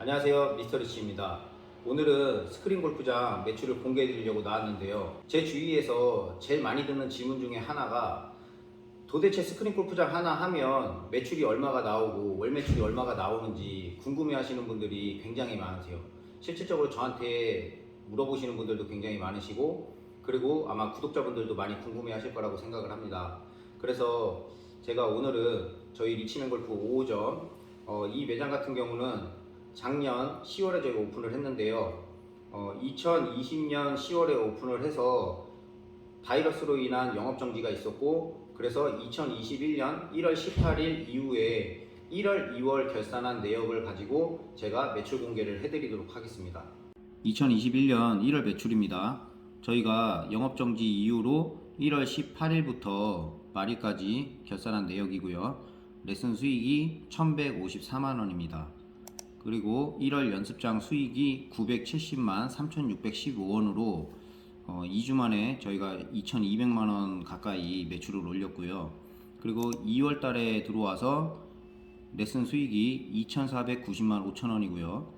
안녕하세요 미스터리치입니다. 오늘은 스크린 골프장 매출을 공개해 드리려고 나왔는데요. 제 주위에서 제일 많이 듣는 질문 중에 하나가 도대체 스크린 골프장 하나 하면 매출이 얼마가 나오고 월 매출이 얼마가 나오는지 궁금해 하시는 분들이 굉장히 많으세요. 실질적으로 저한테 물어보시는 분들도 굉장히 많으시고 그리고 아마 구독자분들도 많이 궁금해 하실 거라고 생각을 합니다. 그래서 제가 오늘은 저희 리치맨 골프 5호점 어, 이 매장 같은 경우는 작년 10월에 저희가 오픈을 했는데요. 어, 2020년 10월에 오픈을 해서 바이러스로 인한 영업 정지가 있었고 그래서 2021년 1월 18일 이후에 1월, 2월 결산한 내역을 가지고 제가 매출 공개를 해드리도록 하겠습니다. 2021년 1월 매출입니다. 저희가 영업 정지 이후로 1월 18일부터 말일까지 결산한 내역이고요. 레슨 수익이 1,154만 원입니다. 그리고 1월 연습장 수익이 970만 3,615원으로 어, 2주 만에 저희가 2,200만 원 가까이 매출을 올렸고요. 그리고 2월 달에 들어와서 레슨 수익이 2,490만 5천 원이고요.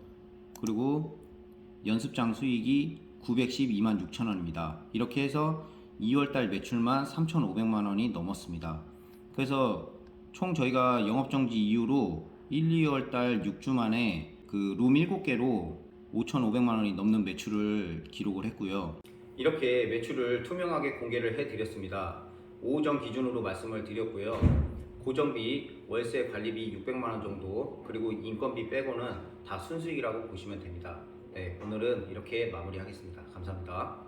그리고 연습장 수익이 912만 6천 원입니다. 이렇게 해서 2월 달 매출만 3,500만 원이 넘었습니다. 그래서 총 저희가 영업 정지 이후로 1, 2월 달 6주 만에 그 룸 7개로 5,500만 원이 넘는 매출을 기록을 했고요. 이렇게 매출을 투명하게 공개를 해드렸습니다. 5점 기준으로 말씀을 드렸고요. 고정비, 월세 관리비 600만 원 정도, 그리고 인건비 빼고는 다 순수익이라고 보시면 됩니다. 네, 오늘은 이렇게 마무리하겠습니다. 감사합니다.